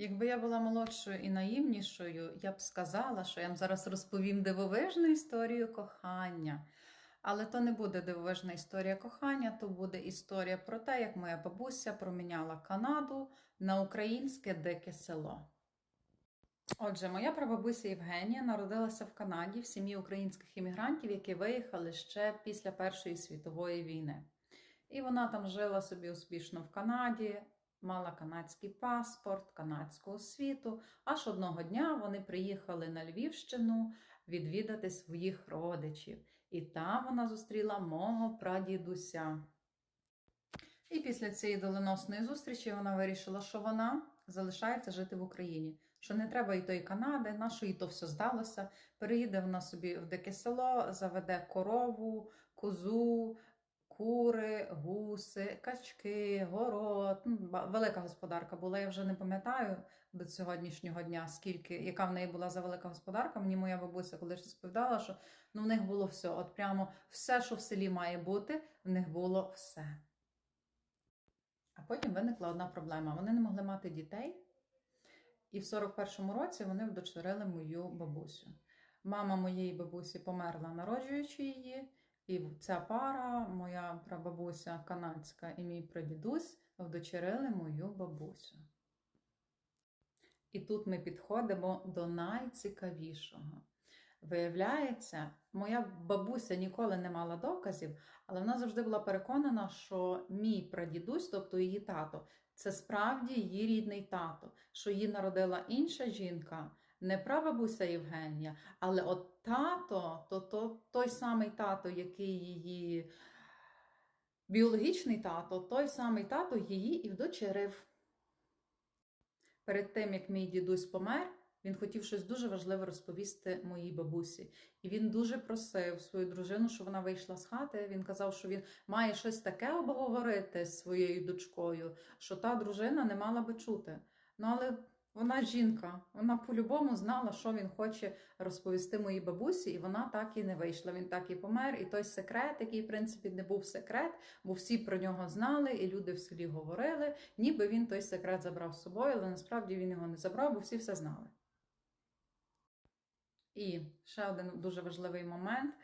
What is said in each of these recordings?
Якби я була молодшою і наївнішою, я б сказала, що я вам зараз розповім дивовижну історію кохання. Але то не буде дивовижна історія кохання, то буде історія про те, як моя бабуся проміняла Канаду на українське дике село. Отже, моя прабабуся Євгенія народилася в Канаді в сім'ї українських іммігрантів, які виїхали ще після Першої світової війни. І вона там жила собі успішно в Канаді, мала канадський паспорт, канадську освіту. Аж одного дня вони приїхали на Львівщину відвідати своїх родичів. І там вона зустріла мого прадідуся. І після цієї доленосної зустрічі вона вирішила, що вона залишається жити в Україні, що не треба і тої Канади, на що їй то все здалося. Переїде вона собі в дике село, заведе корову, козу, кури, гуси, качки, город. Ну, велика господарка була. Я вже не пам'ятаю до сьогоднішнього дня, скільки, яка в неї була за велика господарка. Мені моя бабуся колись розповідала, що ну, в них було все. От прямо все, що в селі має бути, в них було все. А потім виникла одна проблема. Вони не могли мати дітей, і в 41-му році вони вдочерили мою бабусю. Мама моєї бабусі померла, народжуючи її, і ця пара, моя прабабуся канадська і мій прадідусь, вдочерили мою бабусю. І тут ми підходимо до найцікавішого. Виявляється, моя бабуся ніколи не мала доказів, але вона завжди була переконана, що мій прадідусь, тобто її тато, це справді її рідний тато, що її народила інша жінка, не прабабуся Євгенія, але от тато, то, то той самий тато, який її біологічний тато, той самий тато її і вдочерив. Перед тим, як мій дідусь помер, він хотів щось дуже важливе розповісти моїй бабусі. І він дуже просив свою дружину, щоб вона вийшла з хати. Він казав, що він має щось таке обговорити з своєю дочкою, що та дружина не мала би чути. Ну, але вона жінка, вона по-любому знала, що він хоче розповісти моїй бабусі, і вона так і не вийшла. Він так і помер. І той секрет, який, в принципі, не був секрет, бо всі про нього знали, і люди в селі говорили, ніби він той секрет забрав з собою, але насправді він його не забрав, бо всі все знали. І ще один дуже важливий момент.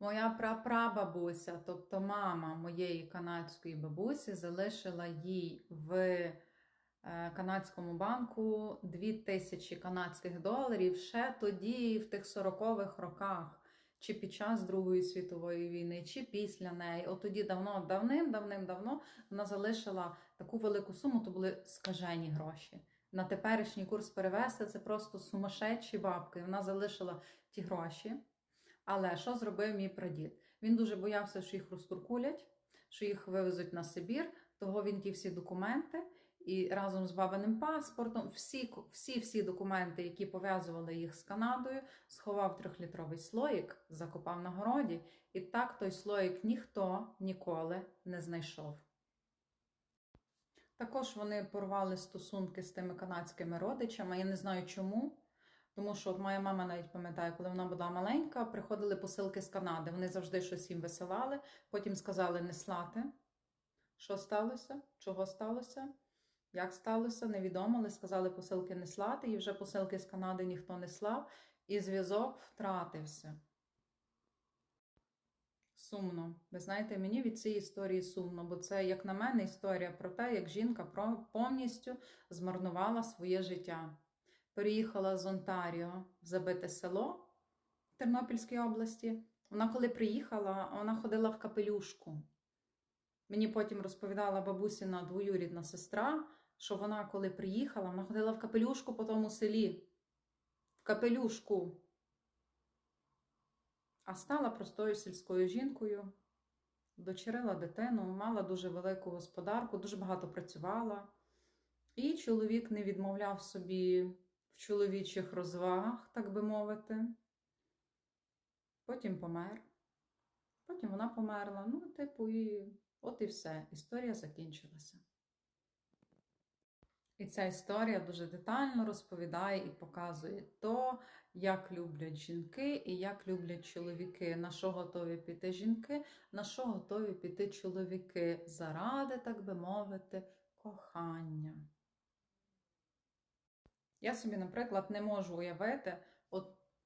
Моя прапрабабуся, тобто мама моєї канадської бабусі, залишила їй в канадському банку 2000 канадських доларів ще тоді, в тих 40-х роках, чи під час Другої світової війни, чи після неї. От тоді давно, давним-давним-давно вона залишила таку велику суму, то були скажені гроші. На теперішній курс перевести це просто сумасшедші бабки. Вона залишила ті гроші. Але що зробив мій прадід? Він дуже боявся, що їх розкуркулять, що їх вивезуть на Сибір, того він ті всі документи і разом з бабиним паспортом, всі, всі, всі документи, які пов'язували їх з Канадою, сховав трьохлітровий слоїк, закопав на городі, і так той слоїк ніхто ніколи не знайшов. Також вони порвали стосунки з тими канадськими родичами. Я не знаю чому. Тому що от моя мама навіть пам'ятає, коли вона була маленька, приходили посилки з Канади. Вони завжди щось їм висилали, потім сказали не слати. Що сталося? Чого сталося? Як сталося? Невідомо, але сказали посилки не слати, і вже посилки з Канади ніхто не слав, і зв'язок втратився. Сумно. Ви знаєте, мені від цієї історії сумно, бо це, як на мене, історія про те, як жінка повністю змарнувала своє життя. Переїхала з Онтаріо в забите село в Тернопільській області. Вона, коли приїхала, вона ходила в капелюшку. Мені потім розповідала бабусіна двоюрідна сестра, що вона, коли приїхала, вона ходила в капелюшку по тому селі. В капелюшку. А стала простою сільською жінкою, дочерила дитину, мала дуже велику господарку, дуже багато працювала. І чоловік не відмовляв собі в чоловічих розвагах, так би мовити. Потім помер. Потім вона померла. Ну, типу, і от і все. Історія закінчилася. І ця історія дуже детально розповідає і показує то, як люблять жінки і як люблять чоловіки, на що готові піти жінки, на що готові піти чоловіки заради, так би мовити, кохання. Я собі, наприклад, не можу уявити,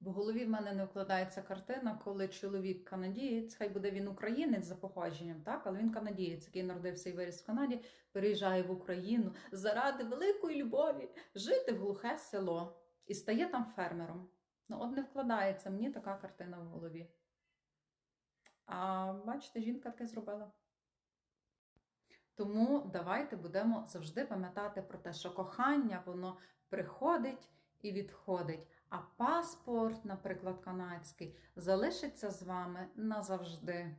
в голові в мене не вкладається картина, коли чоловік канадієць, хай буде він українець за походженням, так, але він канадієць, який народився і виріс в Канаді, переїжджає в Україну заради великої любові жити в глухе село і стає там фермером. Ну, от не вкладається мені така картина в голові. А бачите, жінка таке зробила. Тому давайте будемо завжди пам'ятати про те, що кохання воно приходить і відходить, а паспорт, наприклад, канадський, залишиться з вами назавжди.